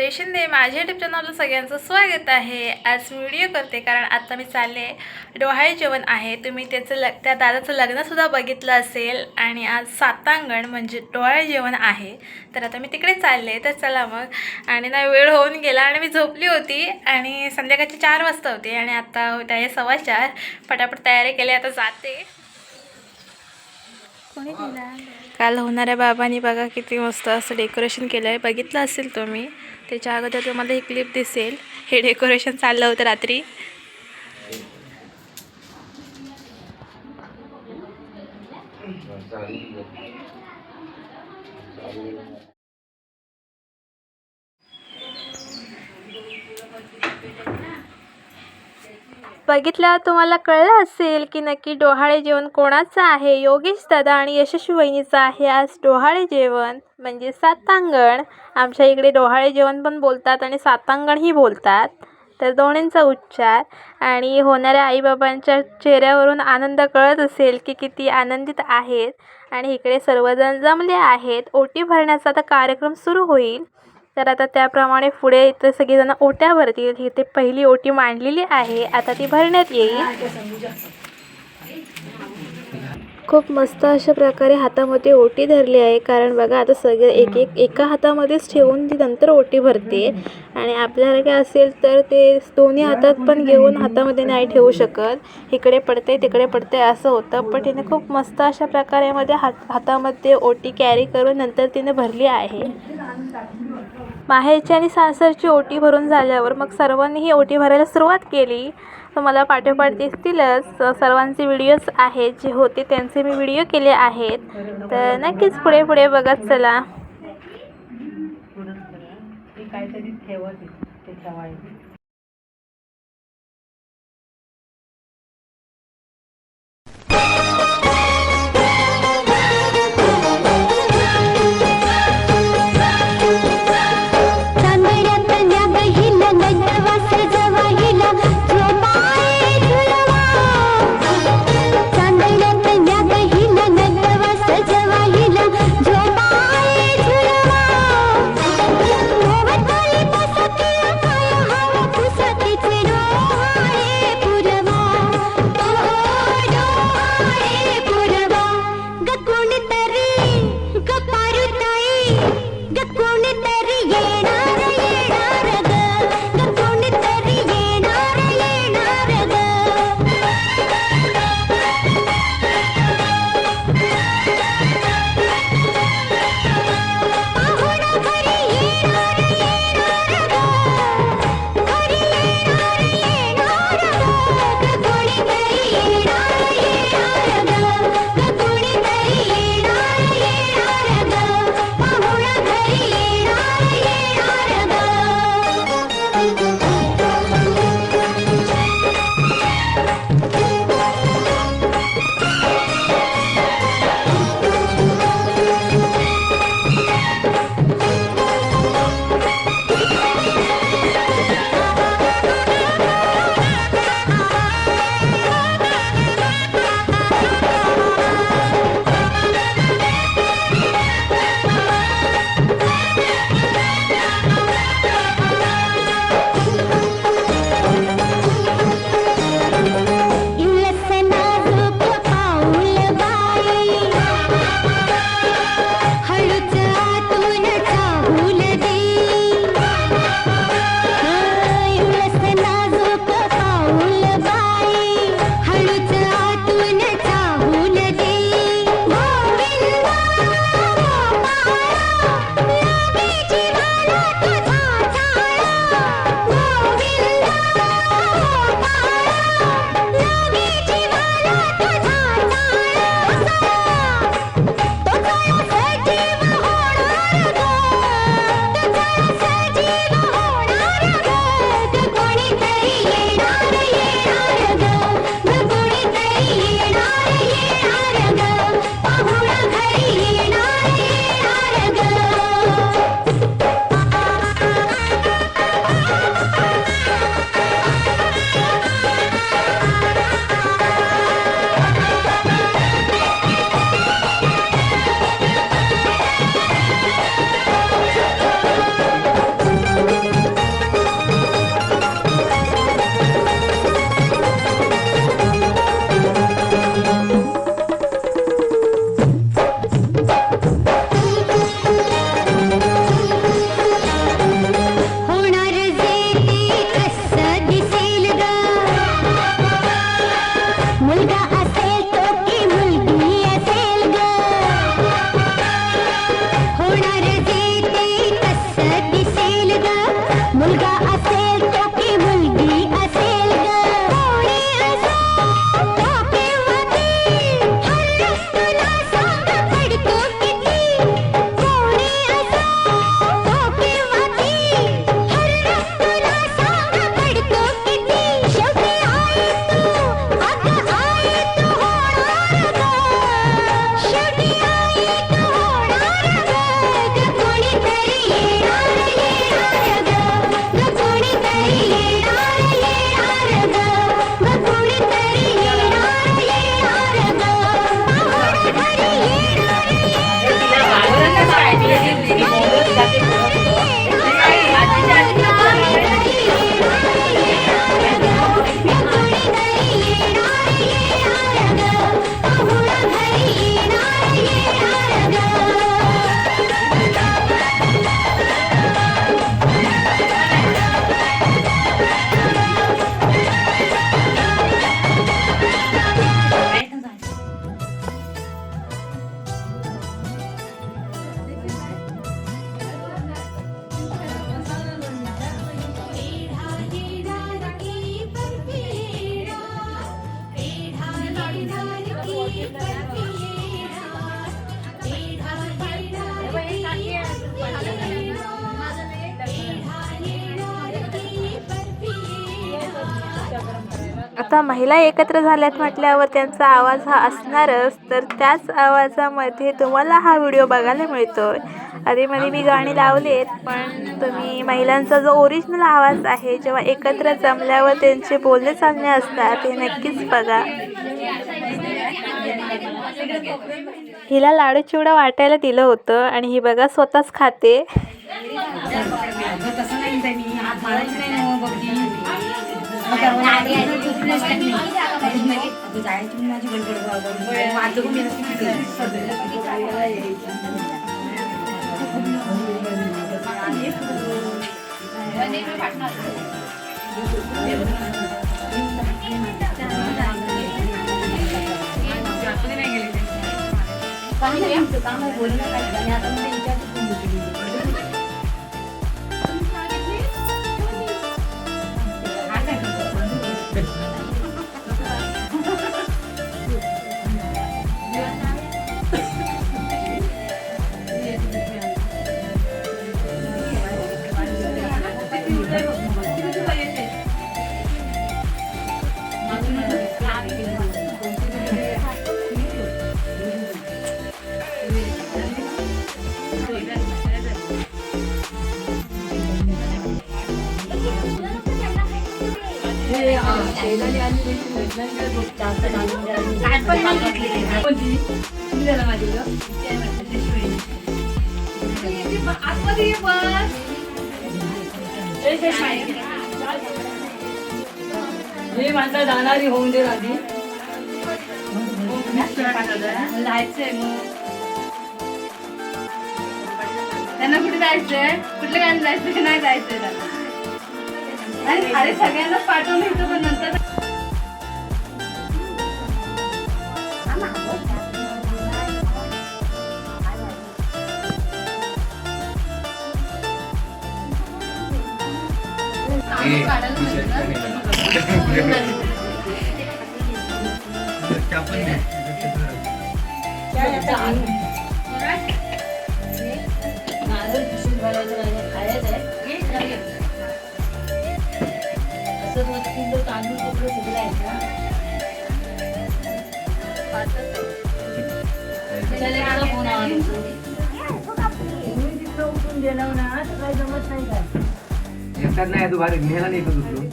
नमस्ते शिंदे माझ्या युट्यूब चॅनलला सगळ्यांचं स्वागत आहे. आज मी व्हिडिओ करते कारण आता मी चालले डोहाळे जेवण आहे. तुम्ही त्याचं लग त्या दादाचं लग्नसुद्धा बघितलं असेल आणि आज सातांगण म्हणजे डोहाळे जेवण आहे. तर आता मी तिकडे चालले तर चला मग. आणि ना वेळ होऊन गेला आणि मी झोपली होती आणि संध्याकाळचे चार वाजता होते आणि आता होत आहे सव्वा चार. पटापट तयारी केली आता जाते. काल होणाऱ्या बाबांनी बघा किती मस्त असं डेकोरेशन केलं आहे बघितलं असेल तुम्ही. त्याच्या अगोदर तुम्हाला ही क्लिप दिसेल. हे डेकोरेशन चाललं होतं रात्री. बघितल्यावर तुम्हाला कळलं असेल की नक्की डोहाळे जेवण कोणाचं आहे? योगेश दादा आणि यशस्वी वहिनीचं आहे आज डोहाळे जेवण म्हणजे सातांगण. आमच्या इकडे डोहाळे जेवण पण बोलतात आणि सातांगणही बोलतात. तर दोन्हींचा उच्चार. आणि होणाऱ्या आईबाबांच्या चेहऱ्यावरून आनंद कळत असेल की किती आनंदित आहेत. आणि इकडे सर्वजण जमले आहेत. ओटी भरण्याचा आता कार्यक्रम सुरू होईल. तर आता त्याप्रमाणे पुढे इथं सगळीजणं ओट्या भरतील इथे पहिली ओटी मांडलेली आहे. आता ती भरण्यात येईल. खूप मस्त अशा प्रकारे हातामध्ये ओटी धरली आहे. कारण बघा आता सगळे एक एक एका हातामध्येच ठेवून ती नंतर ओटी भरते. आणि आपल्याला काय असेल तर ते दोन्ही हातात पण घेऊन हातामध्ये नाही ठेवू शकत. इकडे पडते तिकडे पडते असं होतं. पण तिने खूप मस्त अशा प्रकारे मध्ये हात हातामध्ये ओटी कॅरी करून नंतर तिने भरली आहे. माहेरची आणि सासरची ओटी भरून झाल्यावर मग सर्वांनी ही ओटी भरायला सुरुवात केली. तर मला पाठोपाठ दिसतीलच. सर्वांचे व्हिडिओज आहेत जे होते त्यांचे मी व्हिडिओ केले आहेत. तर नक्कीच पुढे पुढे बघत चला. काहीतरी ठेवत ते ठेवायचं आता महिला एकत्र झाल्यात म्हटल्यावर त्यांचा आवाज हा असणारच तर त्याच आवाजामध्ये तुम्हाला हा व्हिडिओ बघायला मिळतो मिळतोय आधीमध्ये मी गाणी लावलेत पण तुम्ही महिलांचा जो ओरिजिनल आवाज आहे जेव्हा एकत्र जमल्यावर त्यांचे बोलणे चालणे असतात हे नक्कीच बघा. हिला लाडू चिवडा वाटायला दिलं होतं आणि ही बघा स्वतःच खाते. नाही ताई मी हात मी काम आहे. बोलणं काय आता हे माणसं जाणारी होऊन दे आधी जायचंय मग. त्यांना कुठे जायचंय? कुठल्या गाणी जायचंय नाही जायचंय त्यांना? आणि अरे सगळ्यांना पाठवून येतो पण नंतर तांदूळ कपडे सगळं आहेत ना फोन आला उठून गेलो ना तर काही जमत नाही काय? एकटाच नाही तू भारी नेला नाही का दुसरं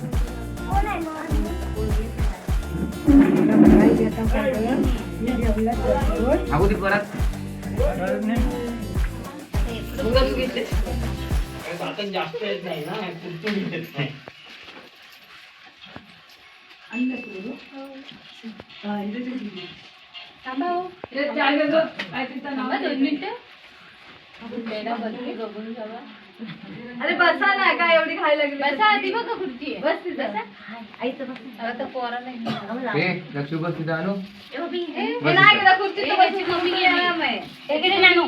अगोदर परत अरे बसा ना काय एवढी खायला लागली? बसा आधी बघा खुर्ची. बस तिथं आता पोरा नाही. ए लक्ष बस तिथं आणू. हे नाही गेला खुर्ची तर बसून मम्मी आराम आहे. इकडे नानू.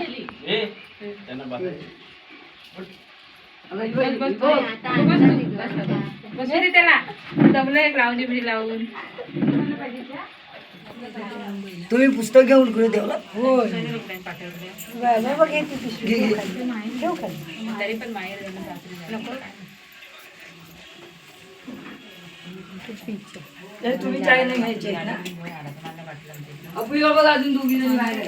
बसू. त्याला. दमलं एक बिडी लावून. तुम्ही पुस्तक घेऊन कुठे बाहेर नको. तुम्ही चाय नाही घ्यायचे बघ अजून दोघी जणी बाहेर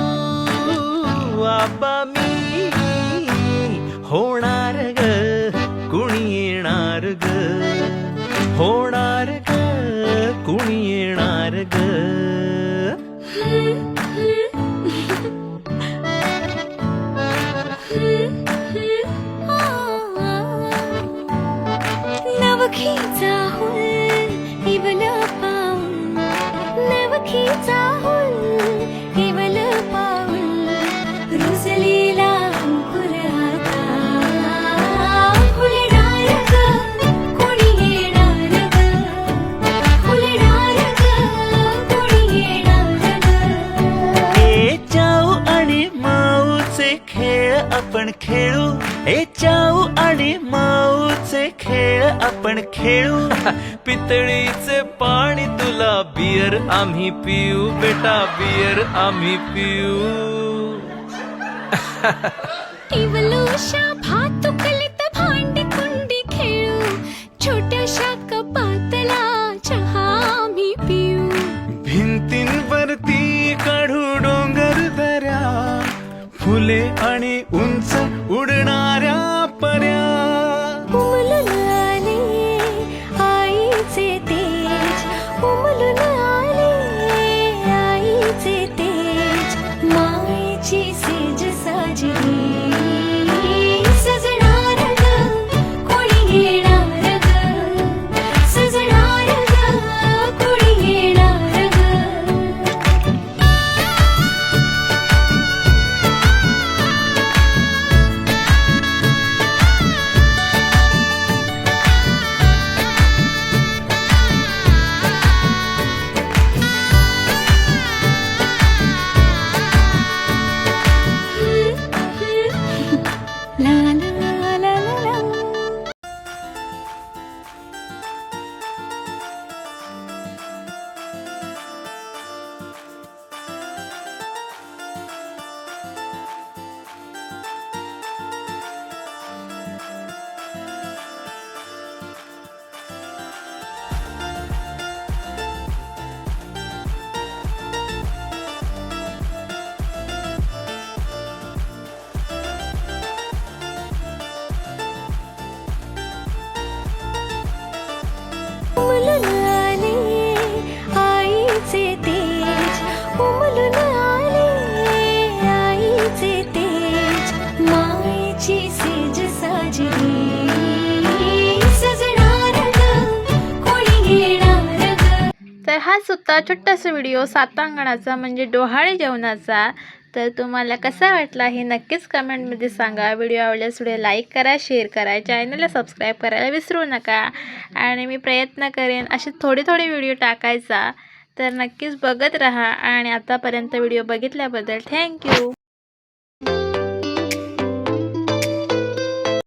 बाबा मी होणार ग कुणी येणार ग? होणार ग कुणी येणार ग? नवखीचा हुल इवल पाऊल नवखीचा हुल आपण खेळू. ए चाऊ आणि माऊचे खेळ आपण खेळू. पितळीचे पाणी तुला बियर आम्ही पिऊ. बेटा बियर आम्ही पिऊ. इवलोशा भातुकलीत भांडी कुंडी खेळू. छोट्याशा कपातला चहा आम्ही पिऊ. भिंतींवरती काढू डोंगर दऱ्या. फुले आणि उंच आईचे हा सुद्धा छोटासा व्हिडिओ सातांगणाचा म्हणजे डोहाळे जेवणाचा. तर तुम्हाला कसा वाटला हे नक्कीच कमेंटमध्ये सांगा. व्हिडिओ आवडल्यास व्हिडिओ लाईक करा शेअर करा. चॅनलला सबस्क्राईब करायला विसरू नका. आणि मी प्रयत्न करेन असे थोडे थोडे व्हिडिओ टाकायचा. तर नक्कीच बघत राहा. आणि आतापर्यंत व्हिडिओ बघितल्याबद्दल थँक्यू